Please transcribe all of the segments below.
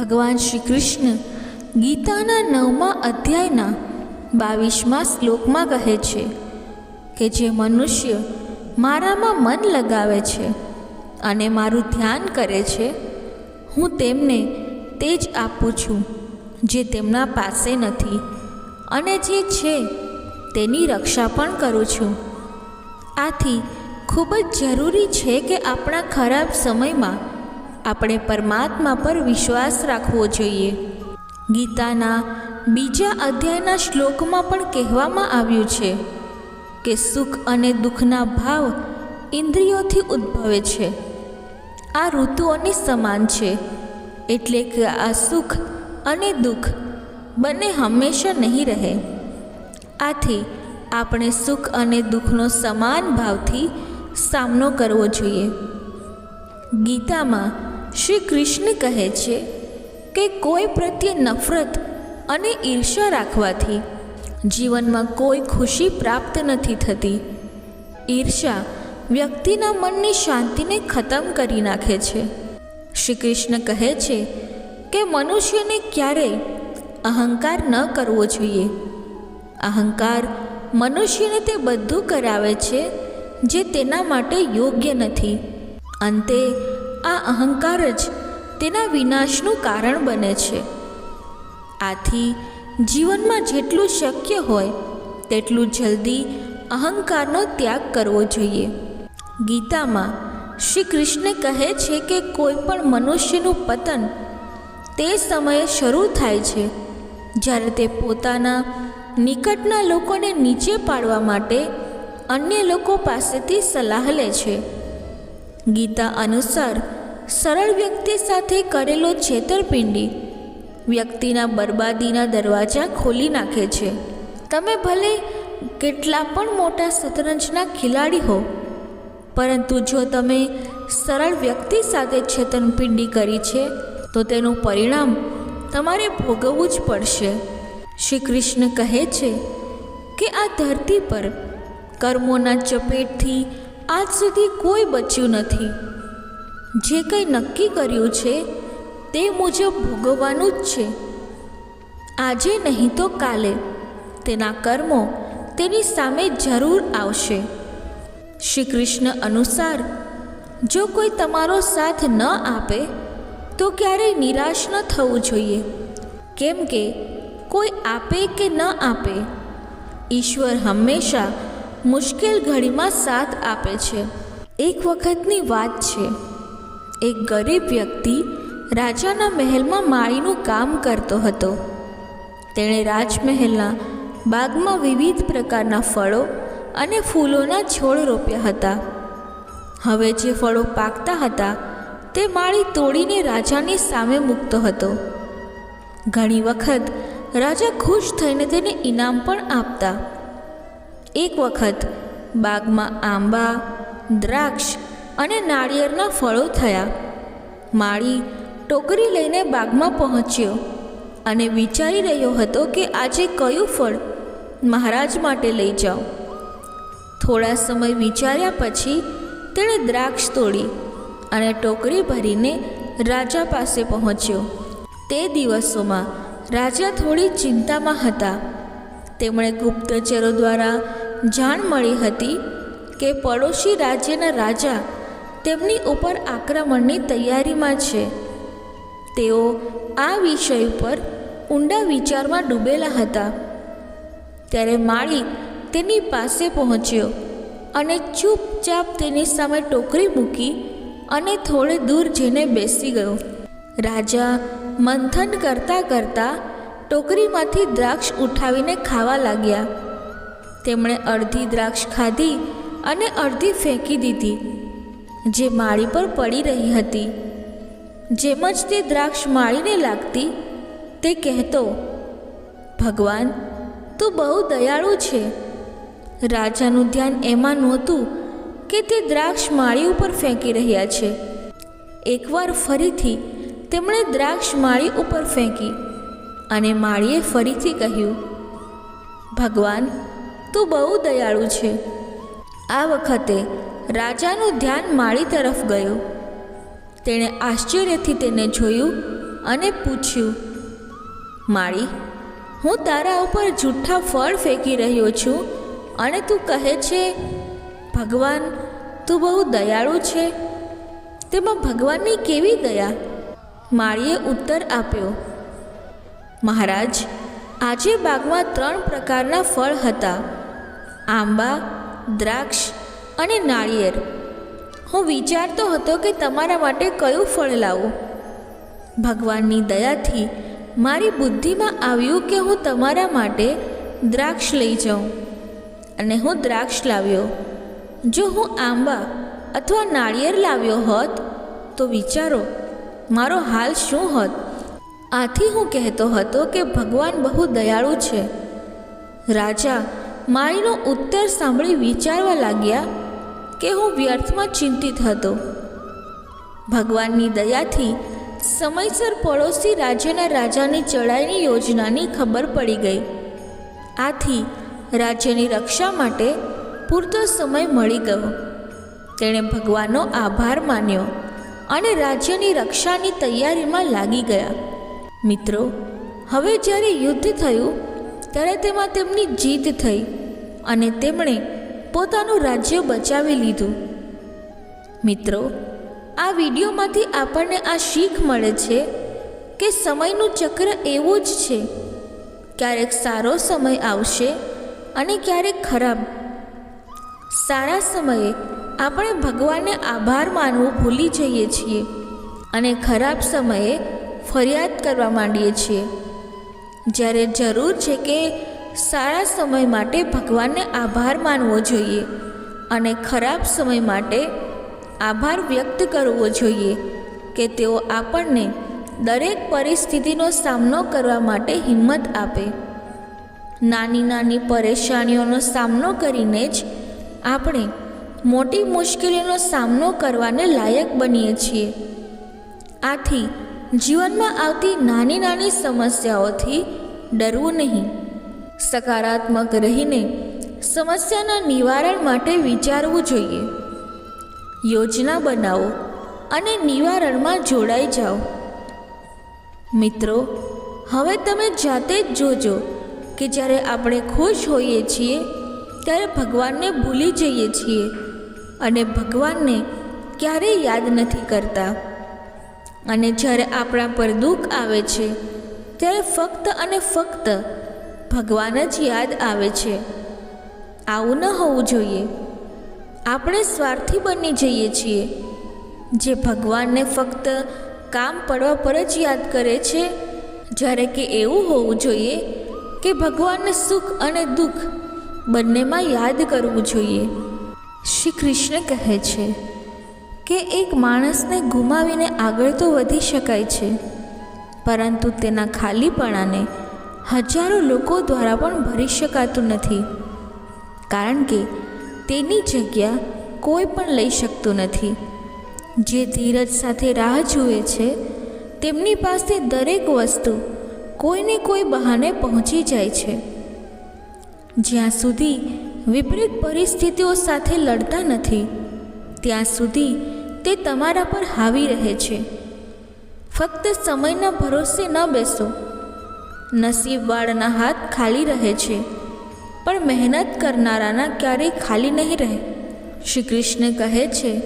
ભગવાન શ્રી કૃષ્ણ ગીતાના નવમા અધ્યાયના બાવીસમા શ્લોકમાં કહે છે કે જે મનુષ્ય મારામાં મન લગાવે છે અને મારું ધ્યાન કરે છે, હું તેમને તે જ આપું છું જે તેમના પાસે નથી અને જે છે તેની રક્ષા પણ કરું છું. આથી ખૂબ જ જરૂરી છે કે આપણા ખરાબ સમયમાં આપણે પરમાત્મા પર વિશ્વાસ રાખવો જોઈએ. ગીતાના બીજા અધ્યાયના શ્લોકમાં પણ કહેવામાં આવ્યું છે કે સુખ અને દુઃખના ભાવ ઇન્દ્રિયોથી ઉદ્ભવે છે. આ ઋતુઓની સમાન છે, એટલે કે આ સુખ અને દુઃખ બંને હંમેશા નહીં રહે. આથી આપણે સુખ અને દુઃખનો સમાન ભાવથી સામનો કરવો જોઈએ. ગીતામાં શ્રી કૃષ્ણ કહે છે કે કોઈ પ્રત્યે નફરત અને ઈર્ષા રાખવાથી જીવનમાં કોઈ ખુશી પ્રાપ્ત નથી થતી. ઈર્ષા વ્યક્તિના મનની શાંતિને ખતમ કરી નાખે છે. શ્રી કૃષ્ણ કહે છે કે મનુષ્યને ક્યારેય અહંકાર ન કરવો જોઈએ. અહંકાર મનુષ્યને તે બધું કરાવે છે જે તેના માટે યોગ્ય નથી. અંતે આ અહંકાર જ તેના વિનાશનું કારણ બને છે. આથી જીવનમાં જેટલું શક્ય હોય, તેટલું જલ્દી અહંકારનો ત્યાગ કરવો જોઈએ. ગીતામાં શ્રી કૃષ્ણ કહે છે કે કોઈ પણ મનુષ્યનું પતન તે સમયે શરૂ થાય છે, જ્યારે તે પોતાના નિકટના લોકોને નીચે પાડવા માટે અન્ય લોકો પાસેથી સલાહ લે છે. ગીતા અનુસાર સરળ વ્યક્તિ સાથે કરેલો છેતરપિંડી વ્યક્તિના બરબાદીના દરવાજા ખોલી નાખે છે. તમે ભલે કેટલા પણ મોટા શતરંજના ખેલાડી હો, પરંતુ જો તમે સરળ વ્યક્તિ સાથે છેતરપિંડી કરી છે, તો તેનું પરિણામ તમારે ભોગવવું જ પડશે. શ્રી કૃષ્ણ કહે છે કે આ ધરતી પર કર્મોના ચપેટથી આજ સુધી કોઈ બચ્યું નથી. જે કંઈ નક્કી કર્યું છે, તે મુજબ ભોગવવાનું જ છે. આજે નહીં તો કાલે. તેના કર્મો તેની સામે જરૂર આવશે. શ્રી કૃષ્ણ અનુસાર, જો કોઈ તમારો સાથ ન આપે, તો ક્યારેય નિરાશ ન થવું જોઈએ. કેમ કે કોઈ આપે કે ન આપે? ઈશ્વર હંમેશા મુશ્કેલ ઘડીમાં સાથ આપે છે. એક વખતની વાત છે. એક ગરીબ વ્યક્તિ રાજાના મહેલમાં માળીનું કામ કરતો હતો. તેણે રાજમહેલના બાગમાં વિવિધ પ્રકારના ફળો અને ફૂલોના છોડ રોપ્યા હતા. હવે જે ફળો પાકતા હતા, તે માળી તોડીને રાજાની સામે મૂકતો હતો. ઘણી વખત રાજા ખુશ થઈને તેને ઇનામ પણ આપતા એક વખત બાગમાં આંબા, દ્રાક્ષ અને નાળિયેરના ફળો થયા. માળી ટોકરી લઈને બાગમાં પહોંચ્યો અને વિચારી રહ્યો હતો કે આજે કયું ફળ મહારાજ માટે લઈ જાઉં. થોડા સમય વિચાર્યા પછી તેણે દ્રાક્ષ તોડી અને ટોકરી ભરીને રાજા પાસે પહોંચ્યો. તે દિવસોમાં રાજા થોડી ચિંતામાં હતા. તેમણે ગુપ્તચરો દ્વારા જાણ મળી હતી કે પડોશી રાજ્યના રાજા તેમની ઉપર આક્રમણની તૈયારીમાં છે. તેઓ આ વિષય ઉપર ઊંડા વિચારમાં ડૂબેલા હતા. ત્યારે માળી તેની પાસે પહોંચ્યો અને ચૂપચાપ તેની સામે ટોકરી મૂકી અને થોડે દૂર જઈને બેસી ગયો. રાજા મંથન કરતાં કરતાં ટોકરીમાંથી દ્રાક્ષ ઉઠાવીને ખાવા લાગ્યા. તેમણે અડધી દ્રાક્ષ ખાધી અને અડધી ફેંકી દીધી, જે માળી પર પડી રહી હતી. જેમ જ તે દ્રાક્ષ માળીને લાગતી, તે કહેતો, ભગવાન, તું બહુ દયાળુ છે. રાજાનું ધ્યાન એમાં નહોતું કે તે દ્રાક્ષ માળી ઉપર ફેંકી રહ્યા છે. એકવાર ફરીથી તેમણે દ્રાક્ષ માળી ઉપર ફેંકી. અને માળીએ ફરીથી કહ્યું, ભગવાન, તું બહુ દયાળુ છે. આ વખતે રાજાનું ધ્યાન માળી તરફ ગયું. તેણે આશ્ચર્યથી તેને જોયું અને પૂછ્યું, માળી, હું તારા ઉપર જૂઠા ફળ ફેંકી રહ્યો છું અને તું કહે છે, ભગવાન, તું બહુ દયાળુ છે? તેમાં ભગવાનની કેવી દયા? માળીએ ઉત્તર આપ્યો મહારાજ, આજે બાગમાં ત્રણ પ્રકારના ફળ હતા. આંબા, દ્રાક્ષ અને નાળિયેર. હું વિચારતો હતો કે તમારા માટે કયું ફળ લાવું. ભગવાનની દયાથી મારી બુદ્ધિમાં આવ્યું કે હું તમારા માટે દ્રાક્ષ લઈ જાઉં. અને હું દ્રાક્ષ લાવ્યો. જો હું આંબા અથવા નાળિયેર લાવ્યો હોત, તો વિચારો, મારો હાલ શું હોત? આથી હું કહેતો હતો કે ભગવાન બહુ દયાળુ છે. રાજા માળીનો ઉત્તર સાંભળી વિચારવા લાગ્યા કે હું વ્યર્થમાં ચિંતિત હતો. ભગવાનની દયાથી સમયસર પડોશી રાજ્યના રાજાની ચડાઈની યોજનાની ખબર પડી ગઈ. આથી રાજ્યની રક્ષા માટે પૂરતો સમય મળી ગયો. તેણે ભગવાનનો આભાર માન્યો અને રાજ્યની રક્ષાની તૈયારીમાં લાગી ગયા. મિત્રો, હવે જ્યારે યુદ્ધ થયું, ત્યારે તેમાં તેમની જીત થઈ અને તેમણે પોતાનું રાજ્ય બચાવી લીધું. મિત્રો, આ વિડીયોમાંથી આપણને આ શીખ મળે છે કે સમયનું ચક્ર એવું જ છે. ક્યારેક સારો સમય આવશે અને ક્યારેક ખરાબ. સારા સમયે આપણે ભગવાનને આભાર માનવું ભૂલી જઈએ છીએ અને ખરાબ સમયે ફરિયાદ કરવા માંડીએ છીએ. જ્યારે જરૂર છે કે સારા સમય માટે ભગવાનને આભાર માનવો જોઈએ અને ખરાબ સમય માટે આભાર વ્યક્ત કરવો જોઈએ કે તેઓ આપણને દરેક પરિસ્થિતિનો સામનો કરવા માટે હિંમત આપે. નાની નાની પરેશાનીઓનો સામનો કરીને જ આપણે મોટી મુશ્કેલીનો સામનો કરવાને લાયક બનીએ છીએ. આથી જીવનમાં આવતી નાની નાની સમસ્યાઓથી ડરવું નહીં. સકારાત્મક રહીને સમસ્યાના નિવારણ માટે વિચારવું જોઈએ. યોજના બનાવો અને નિવારણમાં જોડાઈ જાઓ. મિત્રો, હવે તમે જાતે જ જોજો કે જ્યારે આપણે ખુશ હોઈએ છીએ, ત્યારે ભગવાનને ભૂલી જઈએ છીએ અને ભગવાનને ક્યારેય યાદ નથી કરતા. અને જ્યારે આપણા પર દુઃખ આવે છે, ત્યારે ફક્ત અને ફક્ત ભગવાન જ યાદ આવે છે. આવું ન હોવું જોઈએ. આપણે સ્વાર્થી બની જઈએ છીએ. જે ભગવાનને ફક્ત કામ પડવા પર જ યાદ કરે છે, જ્યારે કે એવું હોવું જોઈએ કે ભગવાનને સુખ અને દુઃખ બંનેમાં યાદ કરવું જોઈએ. શ્રી કૃષ્ણ કહે છે કે એક માણસને ગુમાવીને આગળ તો વધી શકાય છે. પરંતુ તેના ખાલીપણાને હજારો લોકો દ્વારા પણ ભરી શકાતું નથી. કારણ કે તેની જગ્યા કોઈ પણ લઈ શકતું નથી. જે ધીરજ સાથે રાહ જુએ છે, તેમની પાસે દરેક વસ્તુ કોઈને કોઈ બહાને પહોંચી જાય છે. જ્યાં સુધી વિપરીત પરિસ્થિતિઓ સાથે લડતા નથી, ત્યાં સુધી તે તમારા પર હાવી રહે છે. ફક્ત સમયના ભરોસે ન બેસો. નસીબવાળાના હાથ ખાલી રહે છે. પણ મહેનત કરનારાના ક્યારેય ખાલી નહીં રહે. શ્રી કૃષ્ણ કહે છે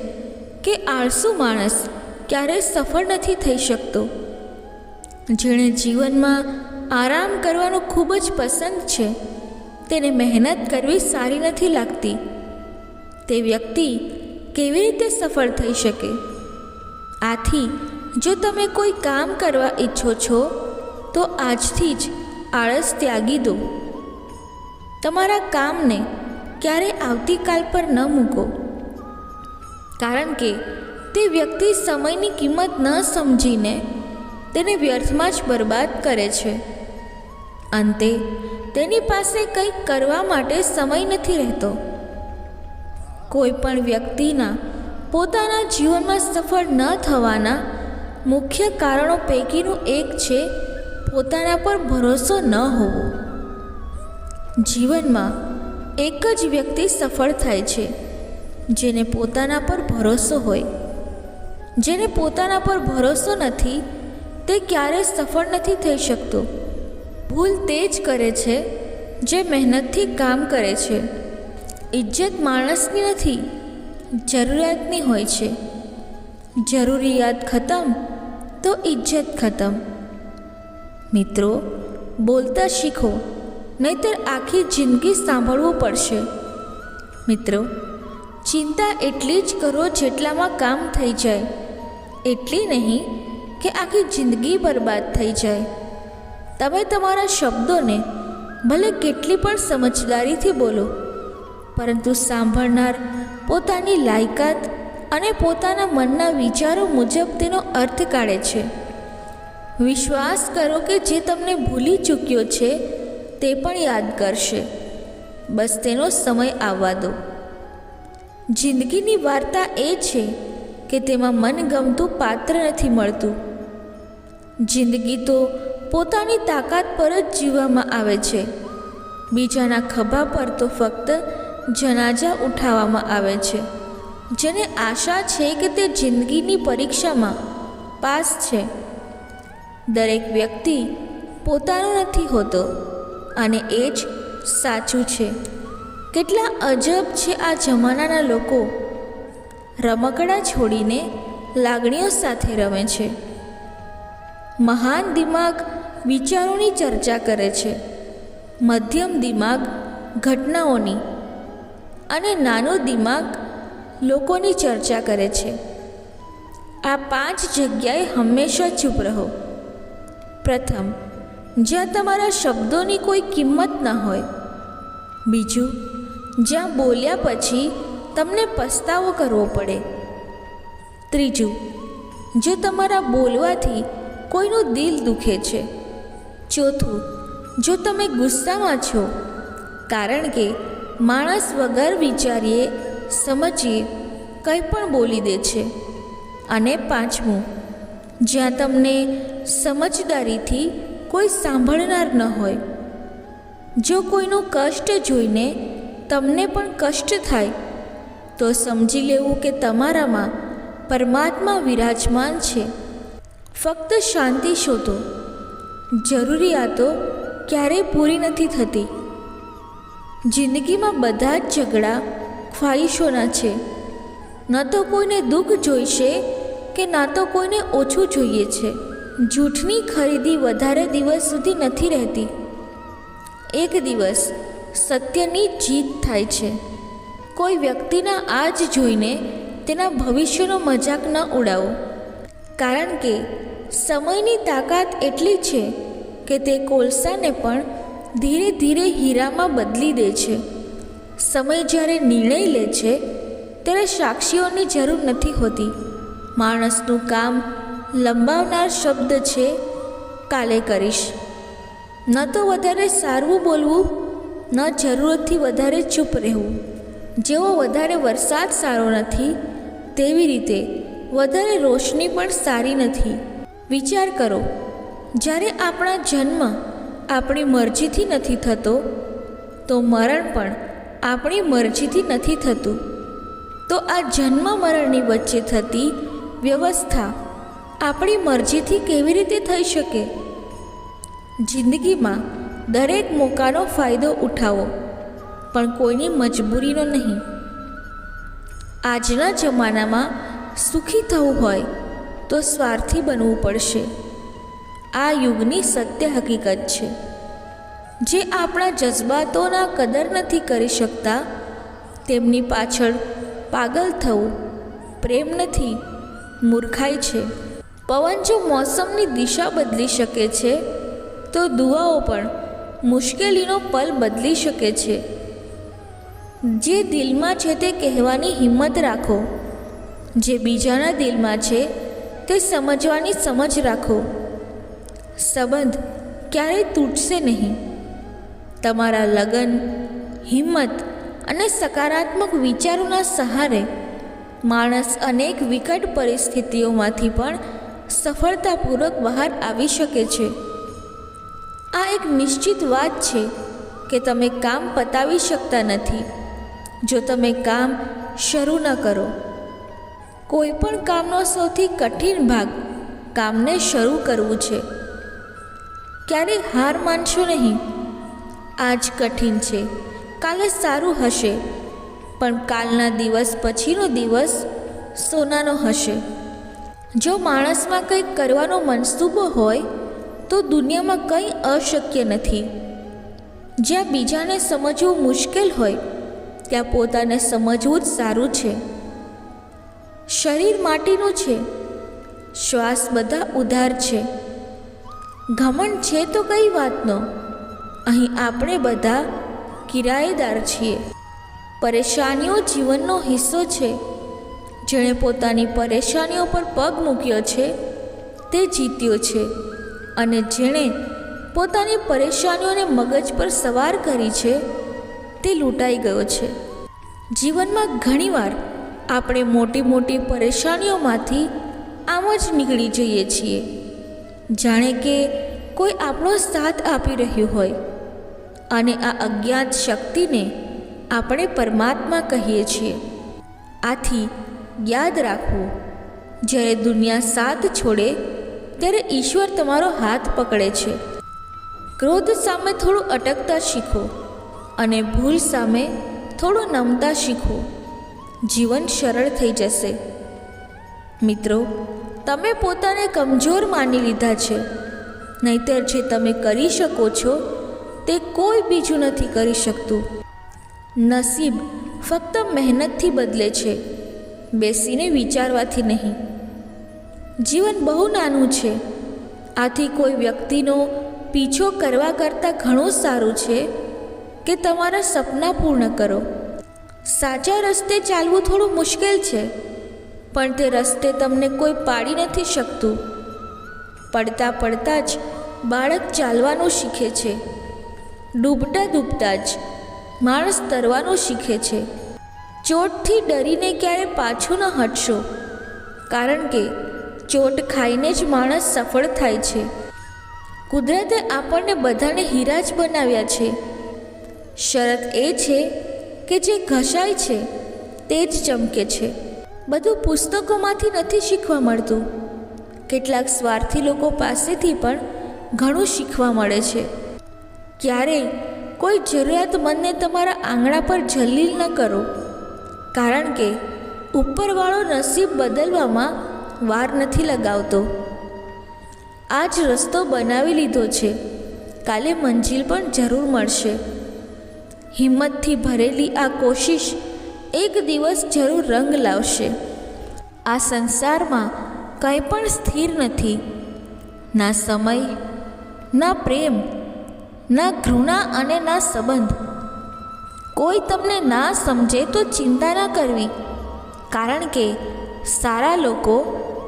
કે આળસુ માણસ ક્યારેય સફળ નથી થઈ શકતો. જેણે જીવનમાં આરામ કરવાનું ખૂબ જ પસંદ છે. તેને મહેનત કરવી સારી નથી લાગતી. તે વ્યક્તિ કેવી રીતે સફળ થઈ શકે? આથી, જો તમે કોઈ કામ કરવા ઈચ્છો છો, તો આજથી જ આળસ ત્યાગી દો. તમારા કામને ક્યારેય આવતીકાલ પર ન મૂકો. કારણ કે, તે વ્યક્તિ સમયની કિંમત ન સમજીને તેને વ્યર્થમાં જ બરબાદ કરે છે. અંતે, તેની પાસે કંઈક કરવા માટે સમય નથી રહેતો. કોઈ પણ વ્યક્તિના પોતાના જીવનમાં સફળ ન થવાના મુખ્ય કારણો પૈકીનું એક છે પોતાના પર ભરોસો ન હોવો. જીવનમાં એક જ વ્યક્તિ સફળ થાય છે, જેને પોતાના પર ભરોસો હોય. જેને પોતાના પર ભરોસો નથી, તે ક્યારેય સફળ નથી થઈ શકતો. ભૂલ તે જ કરે છે, જે મહેનતથી કામ કરે છે. ઇજ્જત માણસની નથી, જરૂરિયાતની હોય છે. જરૂરિયાત ખતમ તો ઇજ્જત ખતમ. મિત્રો, બોલતા શીખો, નહીતર આખી જિંદગી સાંભળવું પડશે. મિત્રો, ચિંતા એટલી જ કરો જેટલામાં કામ થઈ જાય, એટલી નહીં કે આખી જિંદગી બરબાદ થઈ જાય. તમે તમારા શબ્દોને ભલે કેટલી પણ સમજદારીથી બોલો પરંતુ સાંભળનાર પોતાની લાયકાત અને પોતાના મનના વિચારો મુજબ તેનો અર્થ કાઢે છે. વિશ્વાસ કરો કે જે તમને ભૂલી ચૂક્યો છે, તે પણ યાદ કરશે. બસ તેનો સમય આવવા દો. જિંદગીની વાર્તા એ છે કે તેમાં મનગમતું પાત્ર નથી મળતું. જિંદગી તો પોતાની તાકાત પર જ જીવવામાં આવે છે. બીજાના ખભા પર તો ફક્ત જનાજા ઉઠાવવામાં આવે છે. જેને આશા છે કે તે જિંદગીની પરીક્ષામાં પાસ છે. દરેક વ્યક્તિ પોતાનો નથી હોતો અને એ જ સાચું છે. કેટલા અજબ છે આ જમાનાના લોકો. રમકડા છોડીને લાગણીઓ સાથે રમે છે. મહાન દિમાગ વિચારોની ચર્ચા કરે છે. મધ્યમ દિમાગ ઘટનાઓની અને નાનો દિમાગ લોકોની ચર્ચા કરે છે. આ પાંચ જગ્યાએ હંમેશા ચૂપ રહો. પ્રથમ, જ્યાં તમારા શબ્દોની કોઈ કિંમત ન હોય. બીજું, જ્યાં બોલ્યા પછી તમને પસ્તાવો કરવો પડે. ત્રીજું, જો તમારા બોલવાથી કોઈનું દિલ દુખે છે. ચોથું, જો તમે ગુસ્સામાં છો, કારણ કે માણસ વગર વિચારીએ, સમજીએ કંઈ પણ બોલી દે છે. અને પાંચમું, જ્યાં તમને સમજદારીથી કોઈ સાંભળનાર ન હોય, જો કોઈનું કષ્ટ જોઈને તમને પણ કષ્ટ થાય, તો સમજી લેવું કે તમારામાં પરમાત્મા વિરાજમાન છે. ફક્ત શાંતિ શોધો. જરૂરિયાતો ક્યારેય પૂરી નથી થતી. જિંદગીમાં બધા જ ઝઘડા ખ્વાહિશોના છે. ન તો કોઈને દુઃખ જોઈશે કે ના તો કોઈને ઓછું જોઈએ છે. જૂઠની ખરીદી વધારે દિવસ સુધી નથી રહેતી. એક દિવસ સત્યની જીત થાય છે. કોઈ વ્યક્તિના આ જ જોઈને તેના ભવિષ્યનો મજાક ન ઉડાવો. કારણ કે સમયની તાકાત એટલી છે કે તે કોલસાને પણ ધીરે ધીરે હીરામાં બદલી દે છે. સમય જ્યારે નિર્ણય લે છે, ત્યારે સાક્ષીઓની જરૂર નથી હોતી. માણસનું કામ લંબાવનાર શબ્દ છે, કાલે કરીશ. ન તો વધારે સારવું બોલવું, ન જરૂરતથી વધારે ચૂપ રહેવું. જેવો વધારે વરસાદ સારો નથી, તેવી રીતે વધારે રોશની પણ સારી નથી. વિચાર કરો, જ્યારે આપણા જન્મ આપણી મરજીથી નથી થતો, તો મરણ પણ આપણી મરજીથી નથી થતું. તો આ જન્મ મરણની વચ્ચે થતી વ્યવસ્થા આપણી મરજીથી કેવી રીતે થઈ શકે? જિંદગીમાં દરેક મોકાનો ફાયદો ઉઠાવો, પણ કોઈની મજબૂરીનો નહીં. આજના જમાનામાં સુખી થવું હોય તો સ્વાર્થી બનવું પડશે. આ યુગની સત્ય હકીકત છે. જે આપણા જજ્બાતોના કદર નથી કરી શકતા, તેમની પાછળ પાગલ થવું, પ્રેમ નથી, મૂર્ખાઈ છે. પવન જો મોસમની દિશા બદલી શકે છે, તો દુવાઓ પણ મુશ્કેલીનો પલ બદલી શકે છે. જે દિલમાં છે તે કહેવાની હિંમત રાખો. જે બીજાના દિલમાં છે તે સમજવાની સમજ રાખો. સંબંધ ક્યારેય તૂટશે નહીં. તમારા લગન, હિંમત અને સકારાત્મક વિચારોના સહારે માણસ અનેક વિકટ પરિસ્થિતિઓમાંથી પણ સફળતાપૂર્વક બહાર આવી શકે છે. આ એક નિશ્ચિત વાત છે કે તમે કામ પતાવી શકતા નથી. જો તમે કામ શરૂ ન કરો, કોઈ પણ કામનો સૌથી કઠિન ભાગ કામને શરૂ કરવું છે. ક્યારે હાર માનશો નહીં. આજ કઠિન છે. કાલે સારું હશે. પણ કાલના દિવસ પછીનો દિવસ સોનાનો હશે. જો માણસમાં કંઈક કરવાનો મનસૂબો હોય, તો દુનિયામાં કંઈ અશક્ય નથી. જ્યાં બીજાને સમજવું મુશ્કેલ હોય, ત્યાં પોતાને સમજવું જ સારું છે. શરીર માટીનું છે. શ્વાસ બધા ઉધાર છે. ઘમંડ છે તો કઈ વાતનો? અહીં આપણે બધા કિરાયેદાર છીએ. પરેશાનીઓ જીવનનો હિસ્સો છે. જેણે પોતાની પરેશાનીઓ પર પગ મૂક્યો છે, તે જીત્યો છે. અને જેણે પોતાની પરેશાનીઓને મગજ પર સવાર કરી છે, તે લૂંટાઈ ગયો છે. જીવનમાં ઘણીવાર આપણે મોટી મોટી પરેશાનીઓમાંથી આમ જ નીકળી જઈએ છીએ. જાણે કે કોઈ આપણો સાથ આપી રહ્યું હોય. અને આ અજ્ઞાત શક્તિને આપણે પરમાત્મા કહીએ છીએ. આથી યાદ રાખવું, જ્યારે દુનિયા સાથ છોડે, ત્યારે ઈશ્વર તમારો હાથ પકડે છે. ક્રોધ સામે થોડું અટકતા શીખો અને ભૂલ સામે થોડું નમતા શીખો. જીવન સરળ થઈ જશે. મિત્રો તમે પોતાને કમજોર માની લીધા છે. નહીતર જે તમે કરી શકો છો, તે કોઈ બીજું નથી કરી શકતું. નસીબ ફક્ત મહેનતથી બદલે છે, બેસીને વિચારવાથી નહીં. જીવન બહુ નાનું છે. આથી કોઈ વ્યક્તિનો પીછો કરવા કરતાં ઘણું સારું છે કે તમારા સપના પૂર્ણ કરો. સાચા રસ્તે ચાલવું થોડું મુશ્કેલ છે. પણ તે રસ્તે તમને કોઈ પાડી નથી શકતું. પડતા પડતા જ બાળક ચાલવાનું શીખે છે. ડૂબતા ડૂબતા જ માણસ તરવાનું શીખે છે. ચોટથી ડરીને ક્યારે પાછું ન હટશો. કારણ કે ચોટ ખાઈને જ માણસ સફળ થાય છે. કુદરતે આપણને બધાને હીરા જ બનાવ્યા છે. શરત એ છે કે જે ઘસાય છે, તે જ ચમકે છે. બધું પુસ્તકોમાંથી નથી શીખવા મળતું. કેટલાક સ્વાર્થી લોકો પાસેથી પણ ઘણું શીખવા મળે છે. ક્યારેય કોઈ જરૂરિયાતમંદને તમારા આંગણા પર જલીલ ન કરો. કારણ કે ઉપરવાળો નસીબ બદલવામાં વાર નથી લગાવતો. આ જ રસ્તો બનાવી લીધો છે. કાલે મંજિલ પણ જરૂર મળશે. હિંમતથી ભરેલી આ કોશિશ એક દિવસ જરૂર રંગ લાવશે. આ સંસારમાં કંઈ પણ સ્થિર નથી. ના સમય, ના પ્રેમ, ના ઘૃણા અને ના સંબંધ. કોઈ તમને ના સમજે તો ચિંતા ના કરવી. કારણ કે સારા લોકો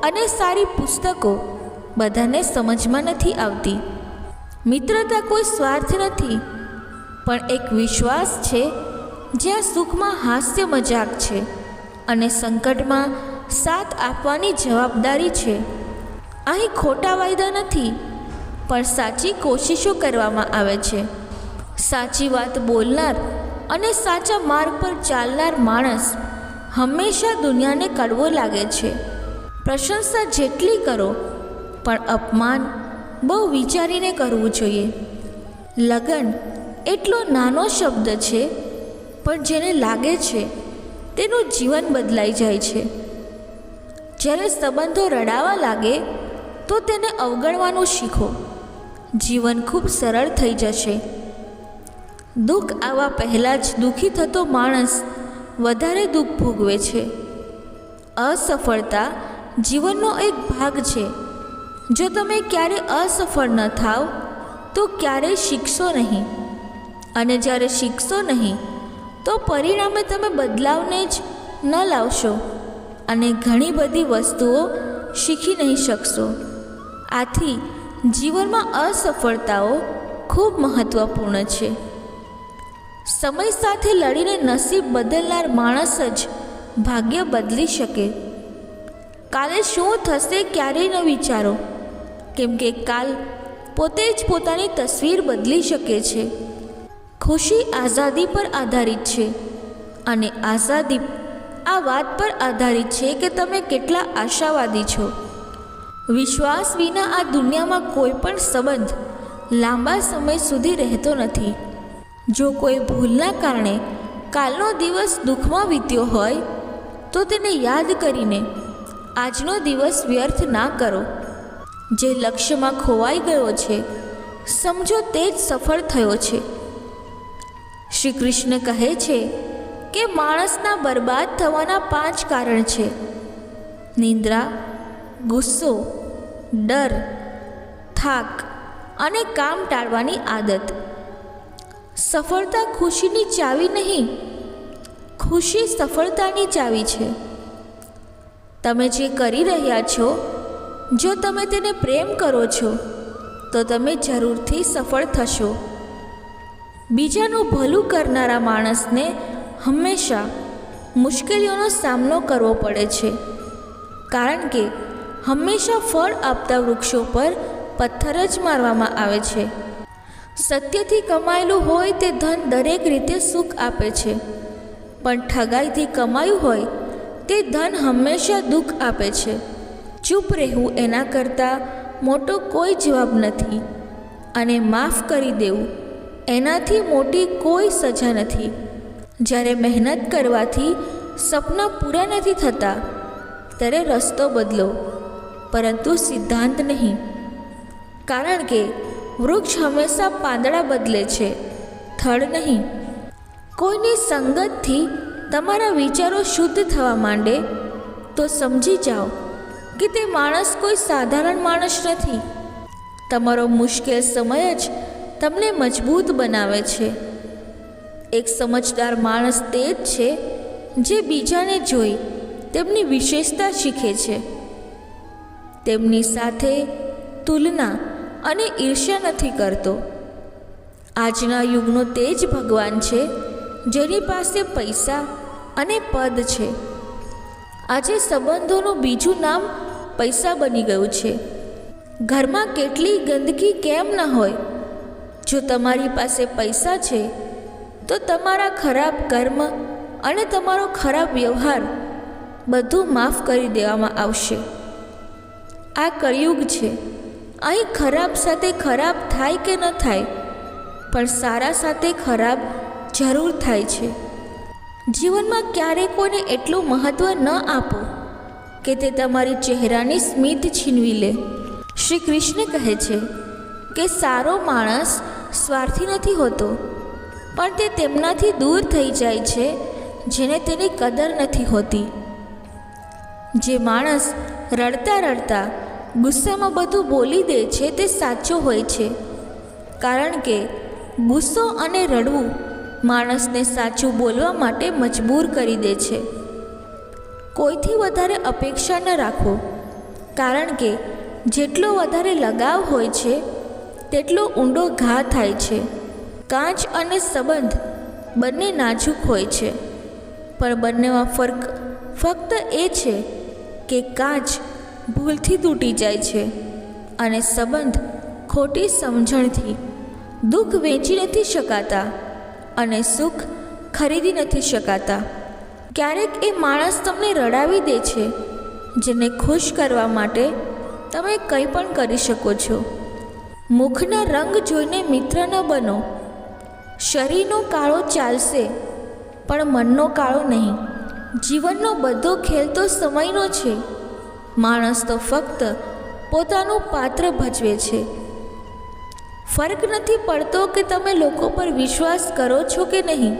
અને સારી પુસ્તકો બધાને સમજમાં નથી આવતી. મિત્રતા કોઈ સ્વાર્થ નથી. પણ એક વિશ્વાસ છે જ્યાં સુખમાં હાસ્ય મજાક છે અને સંકટમાં સાથ આપવાની જવાબદારી છે. અહીં ખોટા વાયદા નથી, પણ સાચી કોશિશો કરવામાં આવે છે. સાચી વાત બોલનાર અને સાચા માર્ગ પર ચાલનાર માણસ હંમેશા દુનિયાને કડવો લાગે છે. પ્રશંસા જેટલી કરો, પણ અપમાન બહુ વિચારીને કરવું જોઈએ. લગન એટલો નાનો શબ્દ છે પણ જેને લાગે છે, તેનું જીવન બદલાઈ જાય છે. જ્યારે સંબંધો રડાવા લાગે, તો તેને અવગણવાનું શીખો. જીવન ખૂબ સરળ થઈ જશે. દુઃખ આવવા પહેલાં જ દુઃખી થતો માણસ વધારે દુઃખ ભોગવે છે. અસફળતા જીવનનો એક ભાગ છે. જો તમે ક્યારે અસફળ ન થાવ, તો ક્યારેય શીખશો નહીં. અને જ્યારે શીખશો નહીં તો પરિણામે તમે બદલાવને જ ન લાવશો અને ઘણી બધી વસ્તુઓ શીખી નહીં શકશો. આથી જીવનમાં અસફળતાઓ ખૂબ મહત્ત્વપૂર્ણ છે. સમય સાથે લડીને નસીબ બદલનાર માણસ જ ભાગ્ય બદલી શકે. કાલે શું થશે ક્યારેય ન વિચારો, કેમ કે કાલ પોતે જ પોતાની તસવીર બદલી શકે છે. ખુશી આઝાદી પર આધારિત છે. અને આઝાદી આ વાત પર આધારિત છે કે તમે કેટલા આશાવાદી છો. વિશ્વાસ વિના આ દુનિયામાં કોઈ પણ સંબંધ લાંબા સમય સુધી રહેતો નથી. જો કોઈ ભૂલના કારણે કાલનો દિવસ દુઃખમાં વીત્યો હોય, તો તેને યાદ કરીને આજનો દિવસ વ્યર્થ ના કરો. જે લક્ષ્યમાં ખોવાઈ ગયો છે, સમજો તે જ સફળ થયો છે. શ્રી કૃષ્ણ કહે છે કે માણસના બરબાદ થવાના પાંચ કારણ છે. નિંદ્રા, ગુસ્સો, ડર, થાક અને કામ ટાળવાની આદત. સફળતા ખુશીની ચાવી નહીં, ખુશી સફળતાની ચાવી છે. તમે જે કરી રહ્યા છો, જો તમે તેને પ્રેમ કરો છો, તો તમે જરૂરથી સફળ થશો. બીજાનું ભલું કરનારા માણસને હંમેશા મુશ્કેલીઓનો સામનો કરવો પડે છે. કારણ કે હંમેશા ફળ આપતા વૃક્ષો પર પથ્થર જ મારવામાં આવે છે. સત્યથી કમાયેલું હોય તે ધન દરેક રીતે સુખ આપે છે. પણ ઠગાઈથી કમાયું હોય તે ધન હંમેશા દુઃખ આપે છે. ચૂપ રહેવું એના કરતાં મોટો કોઈ જવાબ નથી. અને માફ કરી દેવું એનાથી મોટી કોઈ સજા નથી. જ્યારે મહેનત કરવાથી સપના પૂરા નથી થતા, ત્યારે રસ્તો બદલો, પરંતુ સિદ્ધાંત નહીં. કારણ કે વૃક્ષ હંમેશા પાંદડા બદલે છે થડ નહીં. કોઈની સંગતથી તમારા વિચારો શુદ્ધ થવા માંડે, તો સમજી જાઓ કે તે માણસ કોઈ સાધારણ માણસ નથી. તમારો મુશ્કેલ સમય જ તમને મજબૂત બનાવે છે. એક સમજદાર માણસ તે જ છે જે બીજાને જોઈ તેમની વિશેષતા શીખે છે. તેમની સાથે તુલના અને ઈર્ષ્યા નથી કરતો. આજના યુગનો તે જ ભગવાન છે જેની પાસે પૈસા અને પદ છે. આજે સંબંધોનું બીજું નામ પૈસા બની ગયું છે. ઘરમાં કેટલી ગંદકી કેમ ન હોય? જો તમારી પાસે પૈસા છે, તો તમારા ખરાબ કર્મ અને તમારો ખરાબ વ્યવહાર બધું માફ કરી દેવામાં આવશે. આ કળિયુગ છે. અહીં ખરાબ સાથે ખરાબ થાય કે ન થાય, પણ સારા સાથે ખરાબ જરૂર થાય છે. જીવનમાં ક્યારેય કોઈને એટલું મહત્ત્વ ન આપો કે તે તમારી ચહેરાની સ્મિત છીનવી લે. શ્રી કૃષ્ણ કહે છે કે સારો માણસ સ્વાર્થી નથી હોતો. પણ તે તેમનાથી દૂર થઈ જાય છે, જેને તેની કદર નથી હોતી. જે માણસ રડતા રડતા ગુસ્સામાં બધું બોલી દે છે તે સાચો હોય છે. કારણ કે ગુસ્સો અને રડવું માણસને સાચું બોલવા માટે મજબૂર કરી દે છે. કોઈથી વધારે અપેક્ષા ન રાખો. કારણ કે જેટલો વધારે લગાવ હોય છે તેટલો ઊંડો ઘા થાય છે. કાચ અને સંબંધ બંને નાજુક હોય છે. પણ બંનેમાં ફરક ફક્ત એ છે કે કાચ ભૂલથી તૂટી જાય છે અને સંબંધ ખોટી સમજણથી દુઃખ વેચી નથી શકાતા અને સુખ ખરીદી નથી શકાતા. ક્યારેક એ માણસ તમને રડાવી દે છે, જેને ખુશ કરવા માટે તમે કંઈ પણ કરી શકો છો. મુખના રંગ જોઈને મિત્ર ન બનો. શરીરનો કાળો ચાલશે, પણ મનનો કાળો નહીં. જીવનનો બધો ખેલ તો સમયનો છે. માણસ તો ફક્ત પોતાનું પાત્ર ભજવે છે. ફરક નથી પડતો કે તમે લોકો પર વિશ્વાસ કરો છો કે નહીં.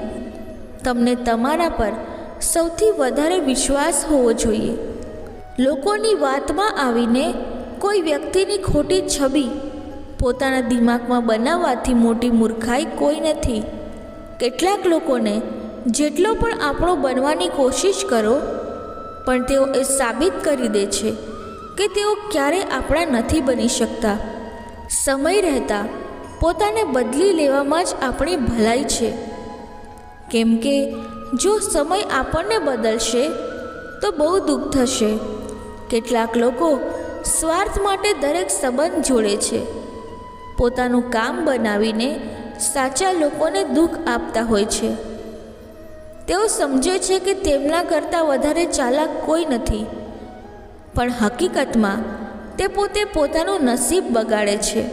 તમને તમારા પર સૌથી વધારે વિશ્વાસ હોવો જોઈએ. લોકોની વાતમાં આવીને કોઈ વ્યક્તિની ખોટી છબી પોતાના દિમાગમાં બનાવવાથી મોટી મૂર્ખાઈ કોઈ નથી. કેટલાક લોકોને જેટલો પણ આપણો બનવાની કોશિશ કરો, પણ તેઓ એ સાબિત કરી દે છે કે તેઓ ક્યારેય આપણા નથી બની શકતા. સમય રહેતા પોતાને બદલી લેવામાં જ આપણી ભલાઈ છે. કેમ કે જો સમય આપણને બદલશે, તો બહુ દુઃખ થશે. કેટલાક લોકો સ્વાર્થ માટે દરેક સંબંધ જોડે છે. પોતાનું કામ બનાવીને સાચા લોકોને દુઃખ આપતા હોય છે. તેઓ સમજે છે કે તેમના કરતાં વધારે ચાલાક કોઈ નથી. પણ હકીકતમાં, તે પોતે પોતાનું નસીબ બગાડે છે.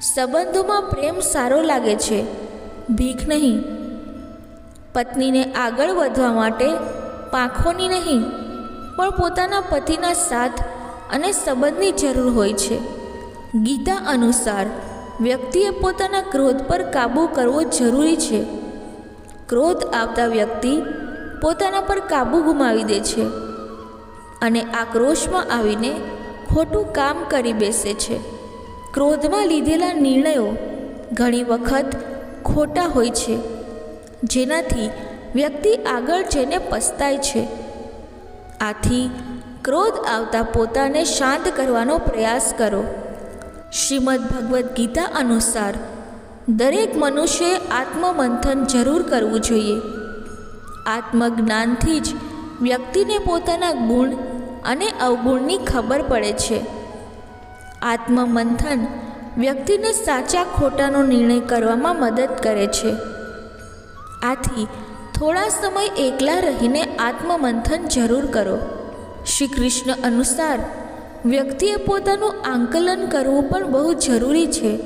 સંબંધોમાં પ્રેમ સારો લાગે છે. ભીખ નહીં. પત્નીને આગળ વધવા માટે પાંખોની નહીં, પણ પોતાના પતિના સાથ અને સંબંધની જરૂર હોય છે. ગીતા અનુસાર, વ્યક્તિએ પોતાના ક્રોધ પર કાબૂ કરવો જરૂરી છે. ક્રોધ આવતા વ્યક્તિ પોતાના પર કાબૂ ગુમાવી દે છે અને આક્રોશમાં આવીને ખોટું કામ કરી બેસે છે. ક્રોધમાં લીધેલા નિર્ણયો ઘણી વખત ખોટા હોય છે, જેનાથી વ્યક્તિ આગળ જઈને પસ્તાય છે. આથી ક્રોધ આવતા પોતાને શાંત કરવાનો પ્રયાસ કરો. શ્રીમદ ભગવદ્ ગીતા અનુસાર દરેક મનુષ્યએ આત્મમંથન જરૂર કરવું જોઈએ. આત્મજ્ઞાનથી જ વ્યક્તિને પોતાના ગુણ અને અવગુણની ખબર પડે છે. આત્મમંથન વ્યક્તિને સાચા ખોટાનો નિર્ણય કરવામાં મદદ કરે છે. આથી થોડા સમય એકલા રહીને આત્મમંથન જરૂર કરો. શ્રી કૃષ્ણ અનુસાર વ્યક્તિએ પોતાનું આંકલન કરવું પણ બહુ જરૂરી છે.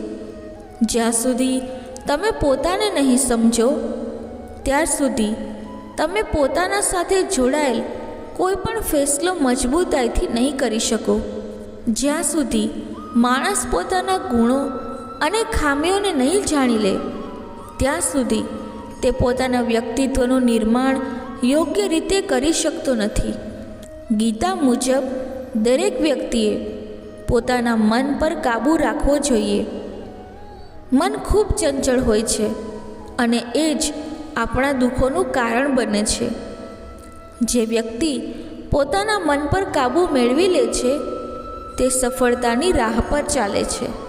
જ્યાં સુધી તમે પોતાને નહીં સમજો, ત્યાર સુધી તમે પોતાના સાથે જોડાયેલ કોઈ પણ ફેસલો મજબૂતાઈથી નહીં કરી શકો. જ્યાં સુધી માણસ પોતાના ગુણો અને ખામીઓને નહીં જાણી લે, ત્યાં સુધી તે પોતાના વ્યક્તિત્વનું નિર્માણ યોગ્ય રીતે કરી શકતો નથી. ગીતા મુજબ દરેક વ્યક્તિએ પોતાના મન પર કાબૂ રાખવો જોઈએ. મન ખૂબ ચંચળ હોય છે અને એ જ આપણા દુઃખોનું કારણ બને છે. જે વ્યક્તિ પોતાના મન પર કાબૂ મેળવી લે છે, તે સફળતાની રાહ પર ચાલે છે.